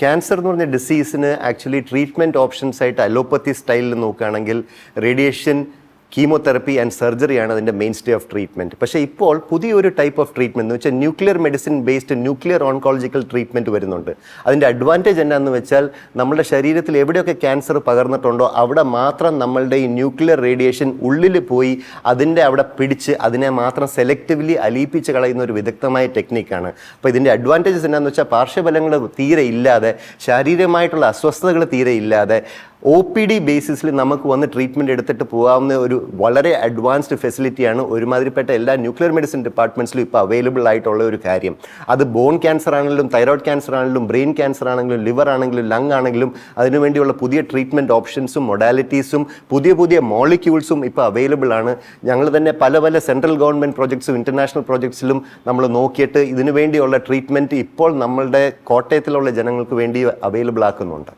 Cancer എന്ന് പറഞ്ഞ ഡിസീസിന് actually treatment options ആയിട്ട് അലോപ്പത്തി സ്റ്റൈലിൽ നോക്കുകയാണെങ്കിൽ റേഡിയേഷൻ കീമോതെറപ്പി ആൻഡ് സർജറിയാണ് അതിന്റെ മെയിൻ സ്റ്റേ ഓഫ് ട്രീറ്റ്മെന്റ് പക്ഷേ ഇപ്പോൾ പുതിയൊരു ടൈപ്പ് ഓഫ് ട്രീറ്റ്മെന്റ് എന്ന് വെച്ചാൽ nuclear medicine based nuclear oncological treatment വരുന്നുണ്ട്. അതിന്റെ അഡ്വാന്റേജ് എന്നാന്ന് വെച്ചാൽ നമ്മുടെ ശരീരത്തിൽ എവിടെയൊക്കെ ക്യാൻസർ പകർന്നിട്ടുണ്ടോ അവിടെ മാത്രം നമ്മളുടെ ഈ ന്യൂക്ലിയർ റേഡിയേഷൻ ഉള്ളിൽ പോയി അതിന്റെ അവിടെ പിടിച്ച് അതിനെ മാത്രം സെലക്റ്റീവ്ലി അലിയിപ്പിച്ച് കളയുന്ന ഒരു വിദഗ്ധമായ ടെക്നിക്കാണ് അപ്പോൾ ഇതിന്റെ അഡ്വാന്റേജസ് എന്നാന്ന് വെച്ചാൽ പാർശ്വഫലങ്ങൾ തീരെ ഇല്ലാതെ ശാരീരികമായിട്ടുള്ള അസ്വസ്ഥതകൾ തീരെ ഇല്ലാതെ ഒ പി ഡി ബേസിസിൽ നമുക്ക് വന്ന് ട്രീറ്റ്മെന്റ് എടുത്തിട്ട് പോകാവുന്ന ഒരു വളരെ അഡ്വാൻസ്ഡ് ഫെസിലിറ്റിയാണ് ഒരുമാതിരിപ്പെട്ട എല്ലാ ന്യൂക്ലിയർ മെഡിസിൻ ഡിപ്പാർട്ട്മെന്റ്സിലും ഇപ്പോൾ അവൈലബിൾ ആയിട്ടുള്ള ഒരു കാര്യം. അത് ബോൺ ക്യാൻസർ ആണെങ്കിലും തൈറോയ്ഡ് ക്യാൻസർ ആണെങ്കിലും ബ്രെയിൻ ക്യാൻസർ ആണെങ്കിലും ലിവർ ആണെങ്കിലും ലങ് ആണെങ്കിലും അതിനുവേണ്ടിയുള്ള പുതിയ ട്രീറ്റ്മെന്റ് ഓപ്ഷൻസും മൊഡാലിറ്റീസും പുതിയ പുതിയ മോളിക്യൂൾസും ഇപ്പോൾ അവൈലബിൾ ആണ്. ഞങ്ങൾ തന്നെ പല പല സെൻട്രൽ ഗവൺമെന്റ് പ്രോജക്ട്സും ഇന്റർനാഷണൽ പ്രോജക്ട്സിലും നമ്മൾ നോക്കിയിട്ട് ഇതിനുവേണ്ടിയുള്ള ട്രീറ്റ്മെന്റ് ഇപ്പോൾ നമ്മളുടെ കോട്ടയത്തിലുള്ള ജനങ്ങൾക്ക് വേണ്ടി അവൈലബിൾ ആക്കുന്നുണ്ട്.